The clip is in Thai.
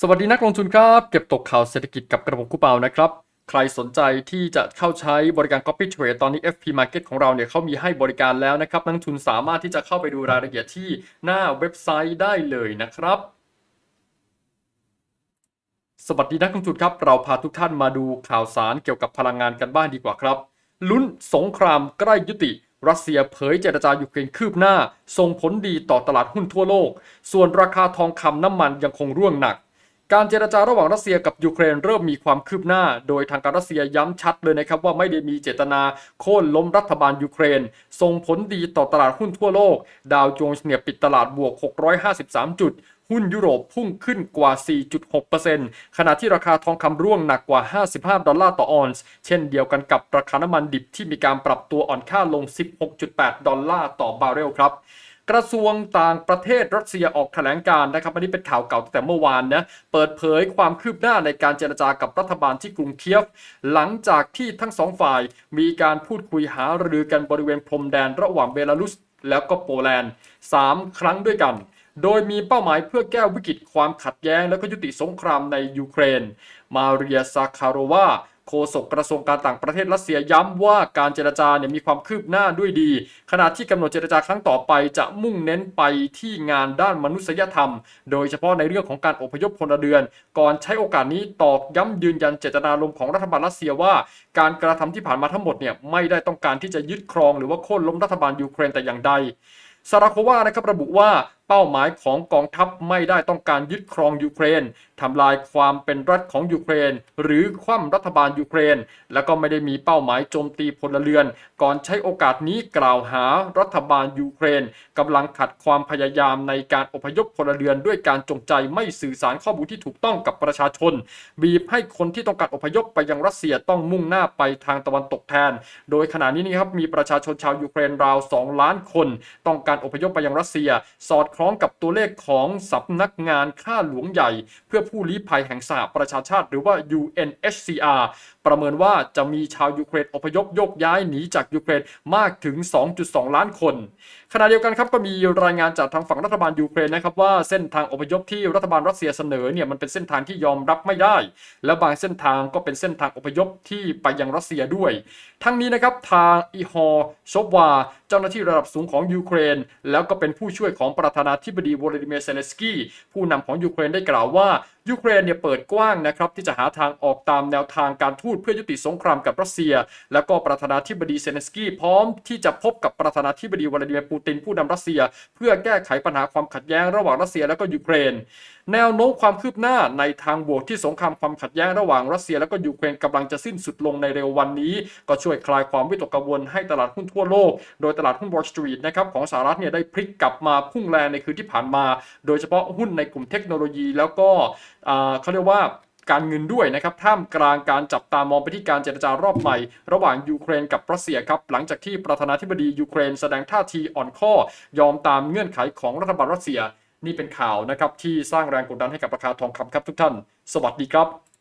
สวัสดีนักลงทุนครับ เก็บตกข่าวเศรษฐกิจกับกระผมกูเปานะครับ ใครสนใจที่จะเข้าใช้บริการ Copy Trade ตอนนี้ FP Market ของเราเนี่ยเขามีให้บริการแล้วนะครับ นักลงทุนสามารถที่จะเข้าไปดูรายละเอียดที่หน้าเว็บไซต์ได้เลยนะครับ สวัสดีนักลงทุนครับ เราพาทุกท่านมาดูข่าวสารเกี่ยวกับพลังงานกันบ้างดีกว่าครับ ลุ้นสงครามใกล้ยุติรัสเซียเผยเจรจายูเครนคืบหน้าส่งผลดีต่อตลาดหุ้นทั่วโลก ส่วนราคาทองคำน้ำมันยังคงร่วงหนัก การเจรจาระหว่างรัสเซียกับยูเครนเริ่มมีความคืบหน้า โดยทางการรัสเซียย้ำชัดเลยนะครับว่าไม่ได้มีเจตนาโค่นล้มรัฐบาลยูเครน ส่งผลดีต่อตลาดหุ้นทั่วโลก ดาวโจนส์เนี่ยปิดตลาดบวก 653 จุด หุ้นยุโรปพุ่งขึ้นกว่า 4.6%ขณะที่ราคาทองคำร่วงหนักกว่า 55 ดอลลาร์ต่อออนซ์ เช่นเดียวกันกับราคาน้ำมันดิบที่มีการปรับตัวอ่อนค่าลง 16.8 ดอลลาร์ต่อบาร์เรลครับ กระทรวงต่างประเทศรัสเซียออกแถลงการนะครับอันนี้เป็นข่าวเก่าตั้งแต่เมื่อวานนะเปิดเผยความคืบหน้าในการเจรจากับรัฐบาลที่กรุงเคียฟ หลังจากที่ทั้งสองฝ่ายมีการพูดคุยหารือกันบริเวณพรมแดนระหว่างเบลารุส แล้วก็โปแลนด์ 3 ครั้งด้วยกันโดยมีเป้าหมายเพื่อแก้วิกฤตความขัดแย้ง และก็ยุติสงครามในยูเครน มาเรียซาคารโรวา โฆษกกระทรวงการต่างประเทศรัสเซียย้ำว่าการเจรจาเนี่ยมีความคืบหน้าด้วยดี ขณะที่กำหนดเจรจาครั้งต่อไปจะมุ่งเน้นไปที่งานด้านมนุษยธรรม โดยเฉพาะในเรื่องของการอพยพพลเรือน ก่อนใช้โอกาสนี้ตอกย้ำยืนยันเจตนารมณ์ของรัฐบาลรัสเซียว่า การกระทำที่ผ่านมาทั้งหมดเนี่ยไม่ได้ต้องการที่จะยึดครอง หรือว่าโค่นล้มรัฐบาลยูเครนแต่อย่างใดซาราโควานะครับระบุว่าเป้าหมายของกองทัพไม่ได้ต้องการยึดครองยูเครนทำลายความเป็นรัฐของยูเครน หรือคว่ำรัฐบาลยูเครน แล้วก็ไม่ได้มีเป้าหมายโจมตีพลเรือน ก่อนใช้โอกาสนี้กล่าวหารัฐบาลยูเครนกำลังขัดความพยายามในการอพยพพลเรือนด้วยการจงใจไม่สื่อสารข้อมูลที่ถูกต้องกับประชาชน บีบให้คนที่ต้องการอพยพไปยังรัสเซียต้องมุ่งหน้าไปทางตะวันตกแทน โดยขณะนี้นี่ครับมีประชาชนชาวยูเครนราว 2 ล้านคน ต้องการอพยพไปยังรัสเซีย สอดคล้อง้องกับตัวเลขของสำนักงานข้าหลวงใหญ่ เพื่อผู้ลี้ภัยแห่งสหประชาชาติ หรือว่า UNHCR ประเมินว่าจะมีชาวยูเครนอพยพโยกย้ายหนีจากยูเครนมากถึง 2.2 ล้านคน ขณะเดียวกันครับก็มีรายงานจากทางฝั่งรัฐบาลยูเครนนะครับว่าเส้นทางอพยพที่รัฐบาลรัสเซียเสนอเนี่ยมันเป็นเส้นทางที่ยอมรับไม่ได้ และบางเส้นทางก็เป็นเส้นทางอพยพที่ไปยังรัสเซียด้วย ทั้งนี้นะครับทางอีฮอร์ชอบวา เจ้าหน้าที่ระดับสูงของยูเครน แล้วก็เป็นผู้ช่วยของประธานาธิบดีวลาดิเมียร์เซเลนสกี้ผู้นำของยูเครนได้กล่าวว่า ยูเครนเนี่ยเปิดกว้างนะครับที่จะหาทางออกตามแนวทางการทูตเพื่อยุติสงครามกับรัสเซีย แล้วก็ประธานาธิบดีเซเนสกี้พร้อมที่จะพบกับประธานาธิบดีวลาดิเมียร์ปูตินผู้นำรัสเซีย เพื่อแก้ไขปัญหาความขัดแย้งระหว่างรัสเซียและก็ยูเครน แนวโน้มความคืบหน้าในทางบวกที่สงครามความขัดแย้งระหว่างรัสเซีย และก็ยูเครนกำลังจะสิ้นสุดลงในเร็ววันนี้ ก็ช่วยคลายความวิตกกังวลให้ตลาดหุ้นทั่วโลก โดยตลาดหุ้น Wall Street นะครับของสหรัฐเนี่ยได้พลิกกลับมาพุ่งแรงในคืนที่ผ่านมา โดยเฉพาะหุ้นในกลุ่มเทคโนโลยีแล้วก็ เขาเรียกว่าการเงินด้วยนะครับท่ามกลางการจับตามองไปที่การเจรจารอบใหม่ ระหว่างยูเครนกับรัสเซียครับหลังจากที่ประธานาธิบดียูเครนแสดงท่าทีอ่อนข้อ ยอมตามเงื่อนไขของรัฐบาลรัสเซีย นี่เป็นข่าวนะครับที่สร้างแรงกดดันให้กับราคาทองคำครับทุกท่าน สวัสดีครับ